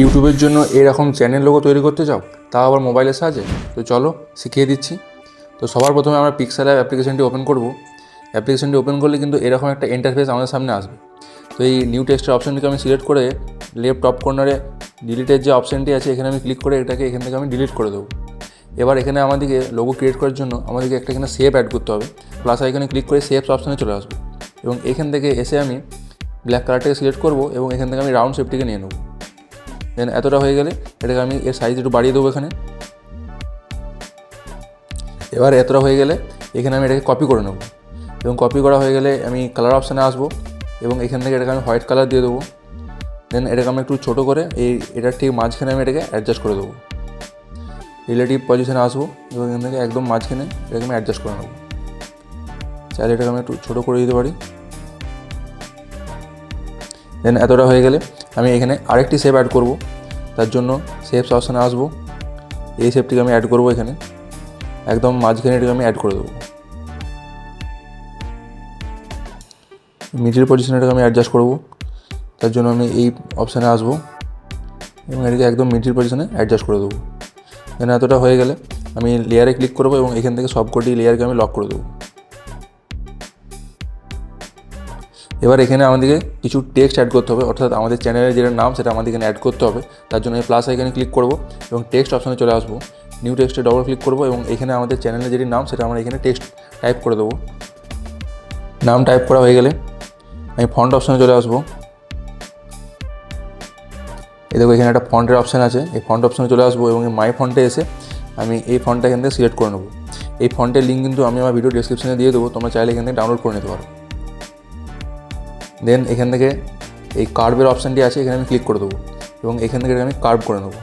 ইউটিউবের জন্য এরকম চ্যানেল লোগো তৈরি করতে চাও, তাও আবার মোবাইলের সাহায্যে? তো চলো, শিখিয়ে দিচ্ছি। তো সবার প্রথমে আমরা পিক্সেল অ্যাপ অ্যাপ্লিকেশনটি ওপেন করব। অ্যাপ্লিকেশনটি ওপেন করলে কিন্তু এরকম একটা ইন্টারফেস আমাদের সামনে আসবে। তো এই নিউ টেক্সটের অপশনটিকে আমি সিলেক্ট করে লেফট টপ কর্নারে ডিলিটের যে অপশনটি আছে, এখানে আমি ক্লিক করে এটাকে এখান থেকে আমি ডিলিট করে দেবো। এবার এখানে আমাদেরকে লোগো ক্রিয়েট করার জন্য আমাদেরকে একটা এখানে সেভ অ্যাড করতে হবে। প্লাস এখানে ক্লিক করে সেভস অপশানে চলে আসবে। এবং এখান থেকে এসে আমি ব্ল্যাক কালারটাকে সিলেক্ট করব এবং এখান থেকে আমি রাউন্ড শেপটিকে নিয়ে নেব। দেন এতটা হয়ে গেলে এটাকে আমি এর সাইজ একটু বাড়িয়ে দেবো এখানে। এবার এতটা হয়ে গেলে এখানে আমি এটাকে কপি করে নেব। এবং কপি করা হয়ে গেলে আমি কালার অপশানে আসব এবং এখান থেকে এটাকে আমি হোয়াইট কালার দিয়ে দেবো। দেন এটাকে আমি একটু ছোটো করে এই এটার ঠিক মাঝখানে আমি এটাকে অ্যাডজাস্ট করে দেবো। রিলেটিভ পজিশানে আসব এবং এখান থেকে একদম মাঝখানে এটাকে আমি অ্যাডজাস্ট করে নেব। চাইলে এটাকে আমি একটু ছোটো করে দিতে পারি। দেন এতটা হয়ে গেলে আমি এখানে আরেকটি শেপ অ্যাড করব। তার জন্য শেপস অপশানে আসব। এই শেপটিকে আমি অ্যাড করব এখানে। একদম মাঝখানে এটাকে আমি অ্যাড করে দেবো। মিডিল পজিশনে এটাকে আমি অ্যাডজাস্ট করব। তার জন্য আমি এই অপশানে আসব। এবং এটাকে একদম মিডিল পজিশনে অ্যাডজাস্ট করে দেবো। দেন এতটা হয়ে গেলে আমি লেয়ারে ক্লিক করব এবং এখান থেকে সবকটি লেয়ারকে আমি লক করে দেবো। এবার এখানে আমাদেরকে কিছু টেক্সট অ্যাড করতে হবে, অর্থাৎ আমাদের চ্যানেলের যেটা নাম সেটা আমাদের এখানে অ্যাড করতে হবে। তার জন্য আমি প্লাস এখানে ক্লিক করব এবং টেক্সট অপশানে চলে আসব। নিউ টেক্সটে ডবল ক্লিক করব এবং এখানে আমাদের চ্যানেলের যেটি নাম সেটা আমরা এখানে টেক্সট টাইপ করে দেবো। নাম টাইপ করা হয়ে গেলে আমি ফন্ট অপশানে চলে আসব। এই দেখো এখানে একটা ফন্টের অপশান আছে। এই ফন্ট অপশানে চলে আসব এবং মাই ফন্টে এসে আমি এই ফন্টটা এখান থেকে সিলেক্ট করে নেব। এই ফন্টের লিঙ্ক কিন্তু আমি আমার ভিডিও ডিসক্রিপশনে দিয়ে দেবো, তোমরা চাইলে এখান থেকে ডাউনলোড করে নিতে পারো। দেন এখান থেকে এই কার্ভের অপশানটি আছে, এখানে আমি ক্লিক করে দেবো এবং এখান থেকে আমি কার্ভ করে নেব।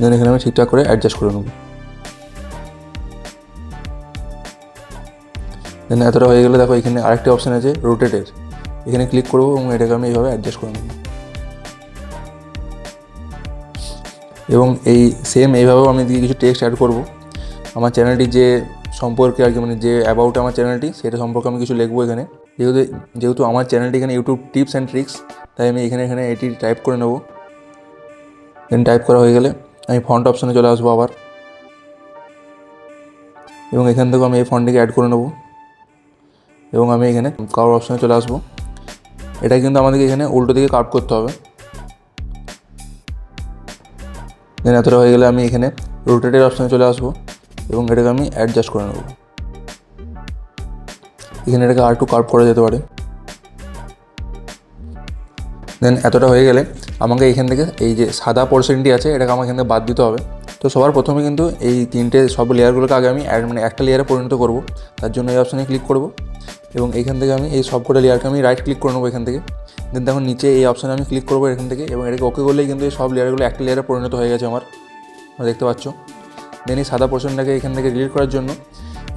দেন এখানে আমি ঠিকঠাক করে অ্যাডজাস্ট করে নেব। দেন এতটা হয়ে গেলে দেখো এখানে আরেকটি অপশান আছে রোটেটের এখানে ক্লিক করব এবং এটাকে আমি এইভাবে অ্যাডজাস্ট করে নেব। এবং এই সেম এইভাবেও আমি কিছু টেক্সট অ্যাড করব, আমার চ্যানেলটি যে সম্পর্কে আর কি মানে যে অ্যাবাউট আমার চ্যানেলটি সেটা সম্পর্কে আমি কিছু লিখব এখানে। যেহেতু যেহেতু আমার চ্যানেলটি এখানে ইউটিউব টিপস অ্যান্ড ট্রিক্স তাই আমি এখানে এখানে এটি টাইপ করে নেব। দেন টাইপ করা হয়ে গেলে আমি ফন্ট অপশানে চলে আসব আবার। এবং এখান থেকেও আমি এই ফন্টটিকে অ্যাড করে নেব। এবং আমি এখানে কার অপশানে চলে আসব। এটা কিন্তু আমাদেরকে এখানে উল্টো দিকে কাট করতে হবে। দেন এতটা হয়ে গেলে আমি এখানে রোটেটের অপশানে চলে আসব। এবং এটাকে আমি অ্যাডজাস্ট করে নেব। এখানে এটাকে আর একটু কার্ভ করা যেতে পারে। দেন এতটা হয়ে গেলে আমাকে এখান থেকে এই যে সাদা পোর্শনটি আছে, এটাকে আমাকে এখান থেকে বাদ দিতে হবে। তো সবার প্রথমে কিন্তু এই তিনটে সব লেয়ারগুলোকে আগে আমি মানে একটা লেয়ারে পরিণত করব। তার জন্য এই অপশানে ক্লিক করব। এবং এখান থেকে আমি এই সবকটা লেয়ারকে আমি রাইট ক্লিক করে নেব এখান থেকে। দেন দেখুন নিচে এই অপশানে আমি ক্লিক করব এখান থেকে। এবং এটাকে ওকে করলেই কিন্তু এই সব লেয়ারগুলো একটা লেয়ারে পরিণত হয়ে গেছে আমার। দেখতে পাচ্ছ? দেন এই সাদা পোর্শনটাকে এখান থেকে ডিলিট করার জন্য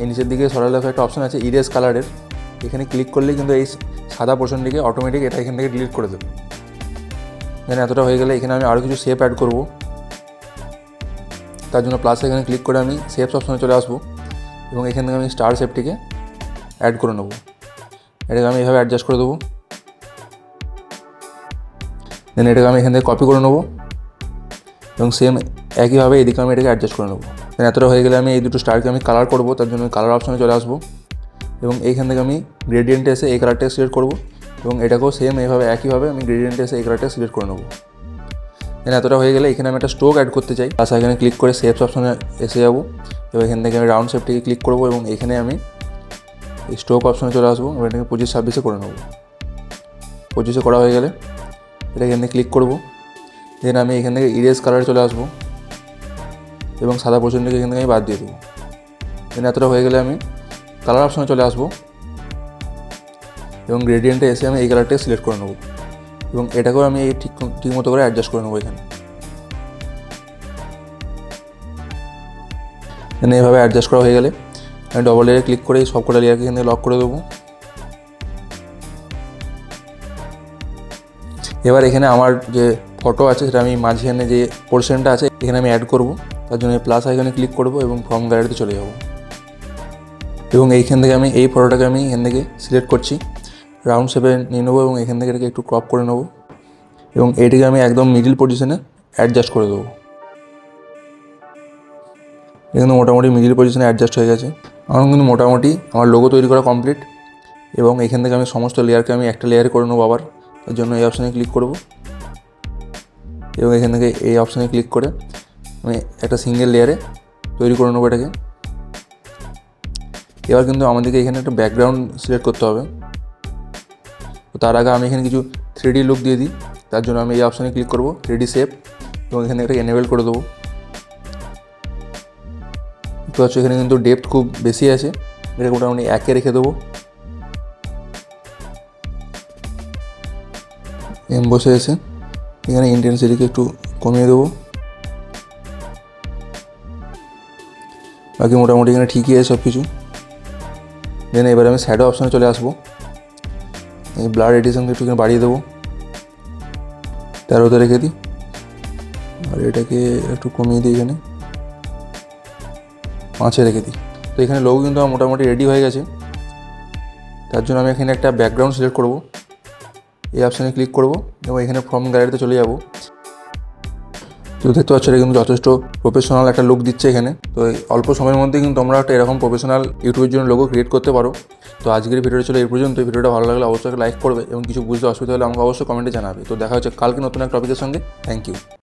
এই নিচের দিকে সরাল লেখা একটা অপশান আছে ইরেজ কালারের এখানে ক্লিক করলেই কিন্তু এই সাদা পোর্শনটিকে অটোমেটিক এটা এখান থেকে ডিলিট করে দেবে। দেন এতটা হয়ে গেলে এখানে আমি আরও কিছু শেপ অ্যাড করব। তার জন্য প্লাস এখানে ক্লিক করে আমি শেপস অপশনে চলে আসব এবং এখান থেকে আমি স্টার শেপটিকে অ্যাড করে নেব। এটাকে আমি এভাবে অ্যাডজাস্ট করে দেবো। দেন এটাকে আমি এখান থেকে কপি করে নেব এবং সেম একইভাবে এদিকে আমি এটাকে অ্যাডজাস্ট করে নেব। দেন এতটা হয়ে গেলে আমি এই দুটো স্টারকে আমি কালার করব, তার জন্য কালার অপশানে চলে আসব। এবং এইখান থেকে আমি গ্রেডিয়েন্টে এসে এই কালারটাকে সিলেক্ট করব এবং এটাকেও সেম এইভাবে, একইভাবে আমি গ্রেডিয়েন্টে এসে এই কালারটা সিলেক্ট করে নেব। দেন এতটা হয়ে গেলে এখানে আমি একটা স্টোক অ্যাড করতে চাই। প্লাস এখানে ক্লিক করে সেপস অপশানে এসে যাব। এবং এখান থেকে আমি রাউন্ড শেপটিকে ক্লিক করব এবং এখানে আমি এই স্টোক অপশানে চলে আসব। এবং এটাকে পঁচিশ ছাব্বিশে করে নেব। পঁচিশে করা হয়ে গেলে এটা এখান থেকে ক্লিক করব। দেন আমি এখান থেকে ইরেজ কালারে চলে আসব। এবং সাদা পোর্শনটিকে এখান থেকে আমি বাদ দিয়ে দেবো। দেন এতটা হয়ে গেলে আমি কালার অপশনে চলে আসব এবং গ্রেডিয়েন্টে এসে আমি এই কালারটাকে সিলেক্ট করে নেব এবং এটাকেও আমি এই ঠিক ঠিক মতো করে অ্যাডজাস্ট করে নেব এখানে। দেন এইভাবে অ্যাডজাস্ট করা হয়ে গেলে আমি ডবল লেয়ারে ক্লিক করে এই সবকটা লেয়ারকে এখান লক করে দেবো। এবার এখানে আমার যে ফটো আছে সেটা আমি মাঝখানে যে পোর্শনটা আছে এখানে আমি অ্যাড করব। তার জন্য প্লাস আইকনে ক্লিক করব এবং ফর্ম গ্যালারিতে চলে যাব। এবং এইখান থেকে আমি এই ফটোটাকে আমি এখান থেকে সিলেক্ট করছি। রাউন্ড শেপে নিয়ে নেব এবং এখান থেকে এটাকে একটু ক্রপ করে নেব। এবং এটিকে আমি একদম মিডিল পজিশনে অ্যাডজাস্ট করে দেবো। এখানে মোটামুটি মিডিল পজিশনে অ্যাডজাস্ট হয়ে গেছে। আমার কিন্তু মোটামুটি আমার লোগো তৈরি করা কমপ্লিট এবং এখান থেকে আমি সমস্ত লেয়ারকে আমি একটা লেয়ারে করে নেব আবার। তার জন্য এই অপশানে ক্লিক করব। এবং এখান থেকে এই অপশানে ক্লিক করে আমি একটা সিঙ্গেল লেয়ারে তৈরি করে নেব এটাকে। এবার কিন্তু আমাদেরকে এখানে একটা ব্যাকগ্রাউন্ড সিলেক্ট করতে হবে। তার আগে আমি এখানে কিছু থ্রি লুক দিয়ে দিই। তার জন্য আমি এই অপশানে ক্লিক করব থ্রিডি শেপ এবং এখানে একটা এনেবেল করে দেবো। তো হচ্ছে এখানে কিন্তু ডেপথ খুব বেশি আছে। এটাকে মোটামুটি একে রেখে দেবো। এম বসে এসে এখানে ইন্টেন্সিটিকে একটু কমিয়ে দেবো। বাকি মোটামুটি এখানে ঠিকই আছে সব কিছু দেন এবার আমি শ্যাডো অপশানে চলে আসব। এই ব্লাড এডিশনকে একটু বাড়িয়ে দেবো। তেরোতে রেখে দিই। আর এটাকে একটু কমিয়ে দিই এখানে। পাঁচে রেখে দিই। তো এখানে লোগো কিন্তু আমার মোটামুটি রেডি হয়ে গেছে। তার জন্য আমি এখানে একটা ব্যাকগ্রাউন্ড সিলেক্ট করব। এই অপশানে ক্লিক করব। এবং এখানে ফর্ম গ্যালারিতে চলে যাব। তো দেখতে পাচ্ছ, এটা কিন্তু যথেষ্ট প্রফেশনাল একটা লুক দিচ্ছে এখানে। তো অল্প সময়ের মধ্যে কিন্তু তোমরা একটা এরকম প্রফেশনাল ইউটিউবের জন্য লোগো ক্রিয়েট করতে পারো। তো আজকের ভিডিওটা ছিল এই পর্যন্ত। ভিডিওটা ভালো লাগলে অবশ্যই লাইক করবে এবং কিছু বুঝতে অসুবিধা হলে আমাকে অবশ্যই কমেন্টে জানাবে। তো দেখা হচ্ছে কালকে নতুন এক টপিকের সঙ্গে। Thank you